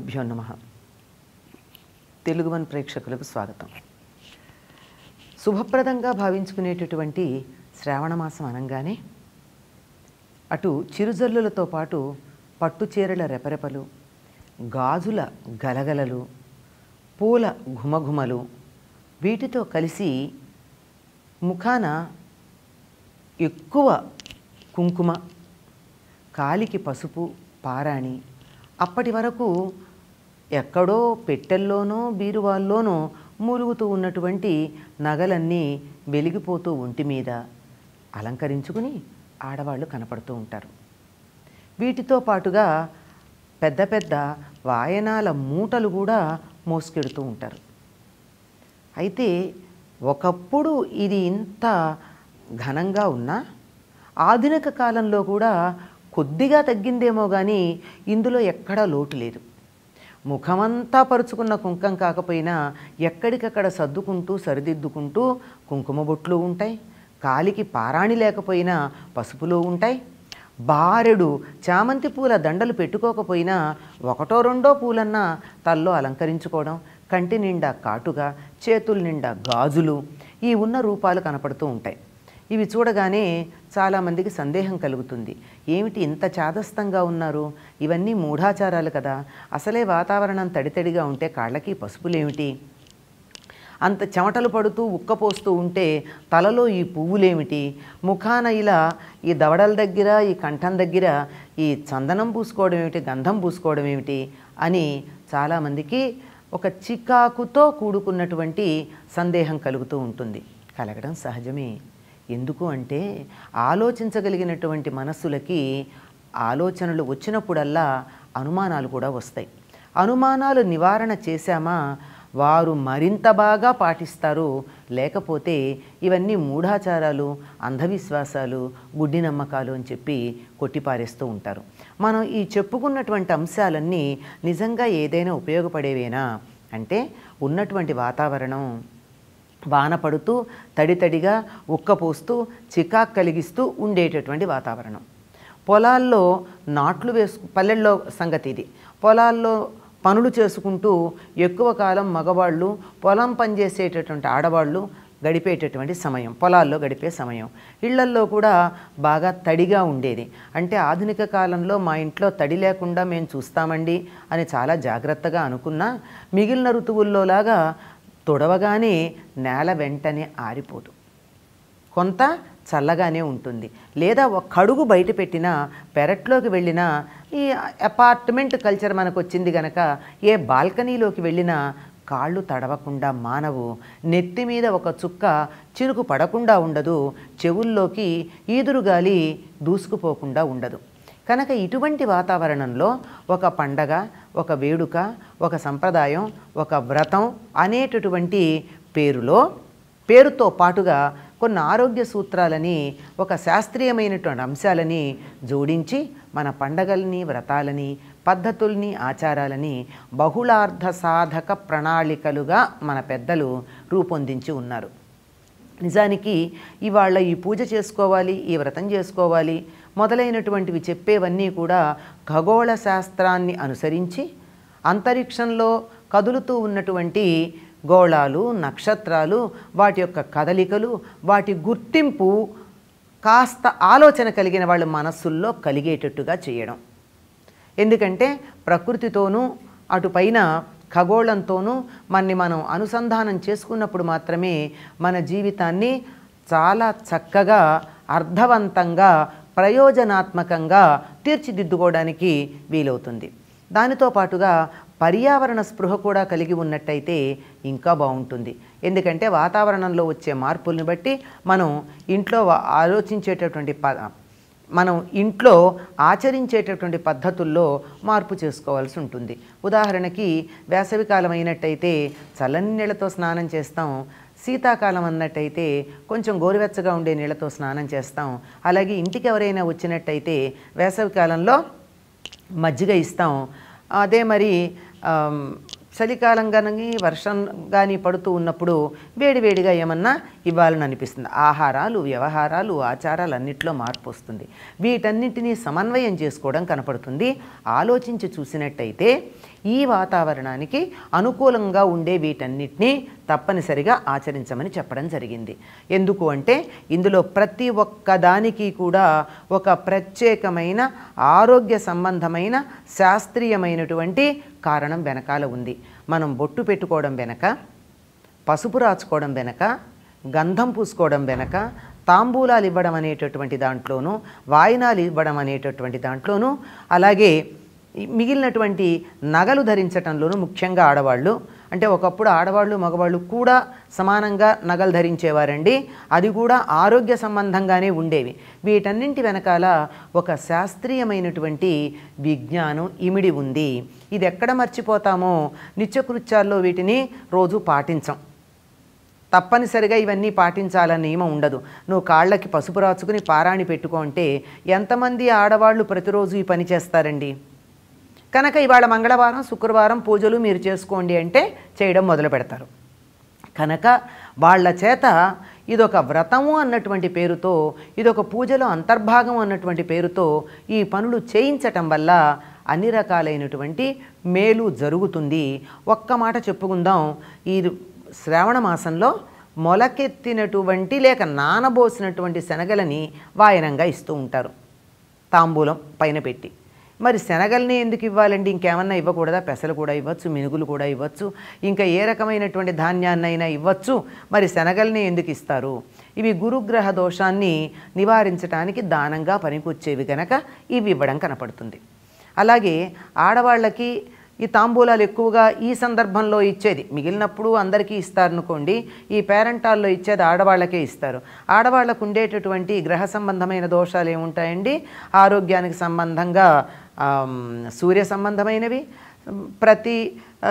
గురుభ్యో నమ. తెలుగు వన్ ప్రేక్షకులకు స్వాగతం. శుభప్రదంగా భావించుకునేటటువంటి శ్రావణ మాసం అనగానే అటు చిరుజల్లులతో పాటు పట్టుచీరల రెపరెపలు గాజుల గలగలలు పూల ఘుమఘుమలు వీటితో కలిసి ముఖాన ఎక్కువ కుంకుమ కాలికి పసుపు పారాణి అప్పటి వరకు ఎక్కడో పెట్టెల్లోనో బీరువాల్లోనో మూలుగుతూ ఉన్నటువంటి నగలన్నీ వెలిగిపోతూ ఒంటి మీద అలంకరించుకుని ఆడవాళ్ళు కనపడుతూ ఉంటారు. వీటితో పాటుగా పెద్ద పెద్ద వాయనాల మూటలు కూడా మోసుకెడుతూ ఉంటారు. అయితే ఒకప్పుడు ఇది ఇంత ఘనంగా ఉన్నా ఆధునిక కాలంలో కూడా కొద్దిగా తగ్గిందేమో కానీ ఇందులో ఎక్కడా లోటు లేదు. ముఖమంతా పరుచుకున్న కుంకం కాకపోయినా ఎక్కడికక్కడ సర్దుకుంటూ సరిదిద్దుకుంటూ కుంకుమ బొట్లు ఉంటాయి. కాలికి పారాణి లేకపోయినా పసుపులు ఉంటాయి. బారెడు చామంతి పూల దండలు పెట్టుకోకపోయినా ఒకటో రెండో పూలన్నా తల్లో అలంకరించుకోవడం కంటి నిండా కాటుగా చేతుల నిండా గాజులు ఈ ఉన్న రూపాలు కనపడుతూ ఉంటాయి. ఇవి చూడగానే చాలామందికి సందేహం కలుగుతుంది. ఏమిటి ఇంత చాదస్తంగా ఉన్నారు? ఇవన్నీ మూఢాచారాలు కదా. అసలే వాతావరణం తడితడిగా ఉంటే కాళ్ళకి పసుపులేమిటి? అంత చెమటలు పడుతూ ఉక్కపోస్తూ ఉంటే తలలో ఈ పువ్వులేమిటి? ముఖాన ఇలా ఈ దవడల దగ్గర ఈ కంఠం దగ్గర ఈ చందనం పూసుకోవడం ఏమిటి గంధం పూసుకోవడం ఏమిటి అని చాలామందికి ఒక చికాకుతో కూడుకున్నటువంటి సందేహం కలుగుతూ ఉంటుంది. కలగడం సహజమే. ఎందుకు అంటే ఆలోచించగలిగినటువంటి మనస్సులకి ఆలోచనలు వచ్చినప్పుడల్లా అనుమానాలు కూడా వస్తాయి. అనుమానాలు నివారణ చేశామా వారు మరింత బాగా పాటిస్తారు లేకపోతే ఇవన్నీ మూఢాచారాలు అంధవిశ్వాసాలు గుడ్డి నమ్మకాలు అని చెప్పి కొట్టిపారేస్తూ ఉంటారు. మనం ఈ చెప్పుకున్నటువంటి అంశాలన్నీ నిజంగా ఏదైనా ఉపయోగపడేవేనా? అంటే ఉన్నటువంటి వాతావరణం వాన పడుతూ తడితడిగా ఉక్కపోస్తూ చికాకు కలిగిస్తూ ఉండేటటువంటి వాతావరణం. పొలాల్లో నాట్లు వేసు పల్లెల్లో సంగతి ఇది. పొలాల్లో పనులు చేసుకుంటూ ఎక్కువ కాలం మగవాళ్ళు పొలం పనిచేసేటటువంటి ఆడవాళ్ళు గడిపేటటువంటి సమయం పొలాల్లో గడిపే సమయం. ఇళ్ళల్లో కూడా బాగా తడిగా ఉండేది. అంటే ఆధునిక కాలంలో మా ఇంట్లో తడి లేకుండా మేము చూస్తామండి అని చాలా జాగ్రత్తగా అనుకున్నా మిగిలిన ఋతువుల్లోలాగా తొడవగానే నేల వెంటనే ఆరిపోదు. కొంత చల్లగానే ఉంటుంది. లేదా ఒక కడుగు బయట పెట్టినా పెరట్లోకి వెళ్ళినా ఈ అపార్ట్మెంట్ కల్చర్ మనకు వచ్చింది గనక ఏ బాల్కనీలోకి వెళ్ళినా కాళ్ళు తడవకుండా మానవు. నెత్తి మీద ఒక చుక్క చినుకు పడకుండా ఉండదు. చెవుల్లోకి ఈదురుగాలి దూసుకుపోకుండా ఉండదు. కనుక ఇటువంటి వాతావరణంలో ఒక పండగ ఒక వేడుక ఒక సంప్రదాయం ఒక వ్రతం అనేటటువంటి పేరులో పేరుతో పాటుగా కొన్ని ఆరోగ్య సూత్రాలని ఒక శాస్త్రీయమైనటువంటి అంశాలని జోడించి మన పండగల్ని వ్రతాలని పద్ధతుల్ని ఆచారాలని బహుళార్థ సాధక ప్రణాళికలుగా మన పెద్దలు రూపొందించి ఉన్నారు. నిజానికి ఇవాళ ఈ పూజ చేసుకోవాలి ఈ వ్రతం చేసుకోవాలి మొదలైనటువంటివి చెప్పేవన్నీ కూడా ఖగోళ శాస్త్రాన్ని అనుసరించి అంతరిక్షంలో కదులుతూ ఉన్నటువంటి గోళాలు నక్షత్రాలు వాటి యొక్క కదలికలు వాటి గుర్తింపు కాస్త ఆలోచన కలిగిన వాళ్ళ మనస్సుల్లో కలిగేటట్టుగా చేయడం. ఎందుకంటే ప్రకృతితోనూ అటుపైన ఖగోళంతోనూ మనని మనం అనుసంధానం చేసుకున్నప్పుడు మాత్రమే మన జీవితాన్ని చాలా చక్కగా అర్థవంతంగా ప్రయోజనాత్మకంగా తీర్చిదిద్దుకోవడానికి వీలవుతుంది. దానితో పాటుగా పర్యావరణ స్పృహ కూడా కలిగి ఉన్నట్టయితే ఇంకా బాగుంటుంది. ఎందుకంటే వాతావరణంలో వచ్చే మార్పుల్ని బట్టి మనం ఇంట్లో ఆలోచించేటటువంటి ప మనం ఇంట్లో ఆచరించేటటువంటి పద్ధతుల్లో మార్పు చేసుకోవాల్సి ఉంటుంది. ఉదాహరణకి వేసవికాలం అయినట్టయితే చల్లని నీళ్ళతో స్నానం చేస్తాం. శీతాకాలం అన్నట్టయితే కొంచెం గోరువెచ్చగా ఉండే నీళ్ళతో స్నానం చేస్తాం. అలాగే ఇంటికి ఎవరైనా వచ్చినట్టయితే వేసవికాలంలో మజ్జిగ ఇస్తాం. అదే మరి చలికాలం కానీ వర్షం కానీ పడుతూ ఉన్నప్పుడు వేడివేడిగా ఏమన్నా ఇవ్వాలని అనిపిస్తుంది. ఆహారాలు వ్యవహారాలు ఆచారాలు అన్నిట్లో మార్పు వస్తుంది. వీటన్నిటినీ సమన్వయం చేసుకోవడం కనపడుతుంది. ఆలోచించి చూసినట్టయితే ఈ వాతావరణానికి అనుకూలంగా ఉండే వీటన్నిటినీ తప్పనిసరిగా ఆచరించమని చెప్పడం జరిగింది. ఎందుకు అంటే ఇందులో ప్రతి ఒక్క దానికి కూడా ఒక ప్రత్యేకమైన ఆరోగ్య సంబంధమైన శాస్త్రీయమైనటువంటి కారణం వెనకాల ఉంది. మనం బొట్టు పెట్టుకోవడం వెనక పసుపు రాచుకోవడం వెనక గంధం పూసుకోవడం వెనక తాంబూలాలు ఇవ్వడం అనేటటువంటి దాంట్లోనూ వాయినాలు ఇవ్వడం అనేటటువంటి దాంట్లోనూ అలాగే మిగిలినటువంటి నగలు ధరించటంలోనూ ముఖ్యంగా ఆడవాళ్ళు అంటే ఒకప్పుడు ఆడవాళ్ళు మగవాళ్ళు కూడా సమానంగా నగలు ధరించేవారండి. అది కూడా ఆరోగ్య సంబంధంగానే ఉండేవి. వీటన్నింటి వెనకాల ఒక శాస్త్రీయమైనటువంటి విజ్ఞానం ఇమిడి ఉంది. ఇది ఎక్కడ మర్చిపోతామో? నిత్యకృత్యాల్లో వీటిని రోజు పాటించం. తప్పనిసరిగా ఇవన్నీ పాటించాలని నియమం ఉండదు. నువ్వు కాళ్ళకి పసుపు రాచుకుని పారాణి పెట్టుకో అంటే ఎంతమంది ఆడవాళ్ళు ప్రతిరోజు ఈ పని చేస్తారండి? కనుక ఇవాళ మంగళవారం శుక్రవారం పూజలు మీరు చేసుకోండి అంటే చేయడం మొదలు పెడతారు. కనుక వాళ్ళ చేత ఇదొక వ్రతము అన్నటువంటి పేరుతో ఇదొక పూజలో అంతర్భాగం అన్నటువంటి పేరుతో ఈ పనులు చేయించటం వల్ల అన్ని రకాలైనటువంటి మేలు జరుగుతుంది. ఒక్క మాట చెప్పుకుందాం. ఈ శ్రావణ మాసంలో మొలకెత్తినటువంటి లేక నానబోసినటువంటి శనగలని వాయనంగా ఇస్తూ ఉంటారు. తాంబూలం పైన పెట్టి. మరి శనగల్ని ఎందుకు ఇవ్వాలండి? ఇంకేమన్నా ఇవ్వకూడదా? పెసలు కూడా ఇవ్వచ్చు మినుగులు కూడా ఇవ్వచ్చు ఇంకా ఏ రకమైనటువంటి ధాన్యాన్నైనా ఇవ్వచ్చు. మరి శనగల్ని ఎందుకు ఇస్తారు? ఇవి గురుగ్రహ దోషాన్ని నివారించడానికి దానంగా పనికొచ్చేవి కనుక ఇవి ఇవ్వడం కనపడుతుంది. అలాగే ఆడవాళ్ళకి ఈ తాంబూలాలు ఎక్కువగా ఈ సందర్భంలో ఇచ్చేది. మిగిలినప్పుడు అందరికీ ఇస్తారనుకోండి ఈ పేరెంటాల్లో ఇచ్చేది ఆడవాళ్ళకే ఇస్తారు. ఆడవాళ్ళకు ఉండేటటువంటి గ్రహ సంబంధమైన దోషాలు ఏముంటాయండి? ఆరోగ్యానికి సంబంధంగా సూర్య సంబంధమైనవి ప్రతి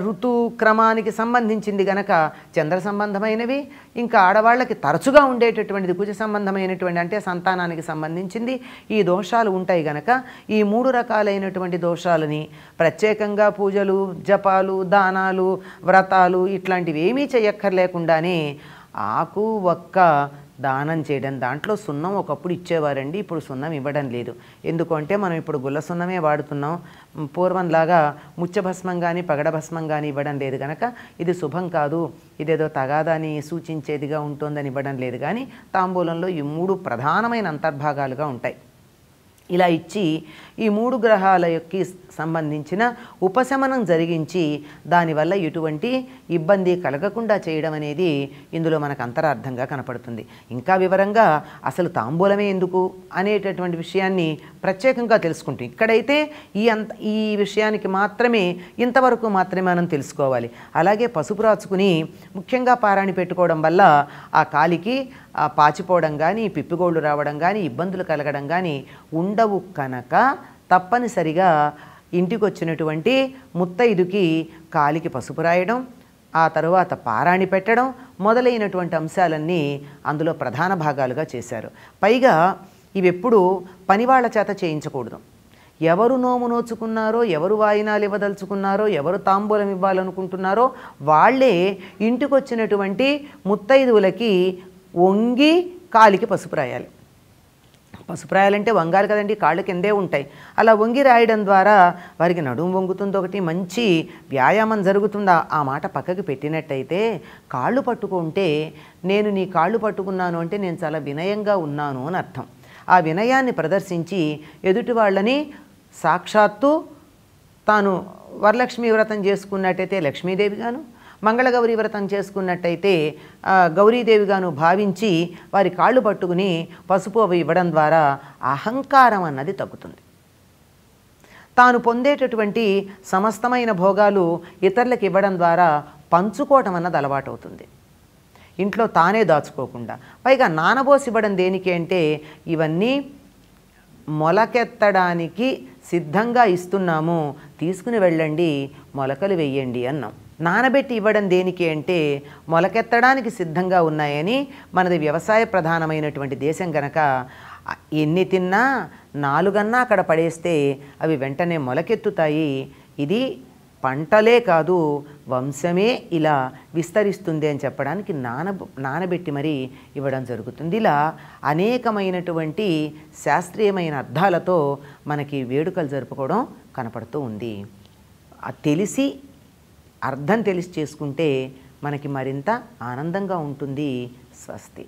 ఋతు క్రమానికి సంబంధించింది గనక చంద్ర సంబంధమైనవి ఇంకా ఆడవాళ్ళకి తరచుగా ఉండేటటువంటిది కుజ సంబంధమైనటువంటి అంటే సంతానానికి సంబంధించింది ఈ దోషాలు ఉంటాయి గనక ఈ మూడు రకాలైనటువంటి దోషాలని ప్రత్యేకంగా పూజలు జపాలు దానాలు వ్రతాలు ఇట్లాంటివి ఏమీ చేయక్కర్లేకుండానే ఆకు ఒక్క దానం చేయడం. దాంట్లో సున్నం ఒకప్పుడు ఇచ్చేవారండి ఇప్పుడు సున్నం ఇవ్వడం లేదు. ఎందుకంటే మనం ఇప్పుడు గుల్ల సున్నమే వాడుతున్నాం. పూర్వంలాగా ముచ్చభస్మం కానీ పగడభస్మం కానీ ఇవ్వడం లేదు కనుక ఇది శుభం కాదు ఇదేదో తగాదాని సూచించేదిగా ఉంటుందని ఇవ్వడం లేదు. కానీ తాంబూలంలో ఈ మూడు ప్రధానమైన అంతర్భాగాలుగా ఉంటాయి. ఇలా ఇచ్చి ఈ మూడు గ్రహాల యొక్క సంబంధించిన ఉపశమనం జరిగించి దానివల్ల ఎటువంటి ఇబ్బంది కలగకుండా చేయడం అనేది ఇందులో మనకు అంతరార్థంగా కనపడుతుంది. ఇంకా వివరంగా అసలు తాంబూలమే ఎందుకు అనేటటువంటి విషయాన్ని ప్రత్యేకంగా తెలుసుకుంటాం ఇక్కడైతే ఈ అంత ఈ విషయానికి మాత్రమే ఇంతవరకు మాత్రమే మనం తెలుసుకోవాలి. అలాగే పసుపు రాచుకుని ముఖ్యంగా పారాణి పెట్టుకోవడం వల్ల ఆ కాలికి పాచిపోవడం కానీ పిప్పిగోళ్ళు రావడం కానీ ఇబ్బందులు కలగడం కానీ ఉండవు కనుక తప్పనిసరిగా ఇంటికి వచ్చినటువంటి ముత్తైదుకి కాలికి పసుపు రాయడం ఆ తరువాత పారాణి పెట్టడం మొదలైనటువంటి అంశాలన్నీ అందులో ప్రధాన భాగాలుగా చేశారు. పైగా ఇవెప్పుడు పనివాళ్ళ చేత చేయించకూడదు. ఎవరు నోము నోచుకున్నారో ఎవరు వాయినాలు ఇవ్వదలుచుకున్నారో ఎవరు తాంబూలం ఇవ్వాలనుకుంటున్నారో వాళ్ళే ఇంటికొచ్చినటువంటి ముత్తైదువులకి వంగి కాలికి పసుపు రాయాలి. పసుపు రాయాలంటే వంగాలి కదండి కాళ్ళు కిందే ఉంటాయి. అలా వంగి రాయడం ద్వారా వారికి నడుము వంగుతుంది ఒకటి మంచి వ్యాయామం జరుగుతుందా. ఆ మాట పక్కకి పెట్టినట్టయితే కాళ్ళు పట్టుకుంటే నేను నీ కాళ్ళు పట్టుకున్నాను అంటే నేను చాలా వినయంగా ఉన్నాను అని అర్థం. ఆ వినయాన్ని ప్రదర్శించి ఎదుటి వాళ్ళని సాక్షాత్తు తాను వరలక్ష్మి వ్రతం చేసుకున్నట్టయితే లక్ష్మీదేవిగాను మంగళగౌరి వ్రతం చేసుకున్నట్టయితే గౌరీదేవిగాను భావించి వారి కాళ్ళు పట్టుకుని పసుపు అవి ఇవ్వడం ద్వారా అహంకారం అన్నది తగ్గుతుంది. తాను పొందేటటువంటి సమస్తమైన భోగాలు ఇతరులకు ఇవ్వడం ద్వారా పంచుకోవటం అన్నది అలవాటు అవుతుంది ఇంట్లో తానే దాచుకోకుండా పైగా నానబోసి ఇవ్వడం దేనికి అంటే ఇవన్నీ మొలకెత్తడానికి సిద్ధంగా ఇస్తున్నాము తీసుకుని వెళ్ళండి మొలకలు వెయ్యండి అన్నాం. నానబెట్టి ఇవ్వడం దేనికి అంటే మొలకెత్తడానికి సిద్ధంగా ఉన్నాయని మనది వ్యవసాయ ప్రధానమైనటువంటి దేశం గనక ఎన్ని తిన్నా నాలుగన్నా అక్కడ పడేస్తే అవి వెంటనే మొలకెత్తుతాయి. ఇది పంటలే కాదు వంశమే ఇలా విస్తరిస్తుంది అని చెప్పడానికి నాన నానబెట్టి మరి ఇవ్వడం జరుగుతుంది. ఇలా అనేకమైనటువంటి శాస్త్రీయమైన అర్థాలతో మనకి వేడుకలు జరుపుకోవడం కనపడుతూ ఉంది. తెలిసి అర్థం తెలిసి చేసుకుంటే మనకి మరింత ఆనందంగా ఉంటుంది స్వస్తి.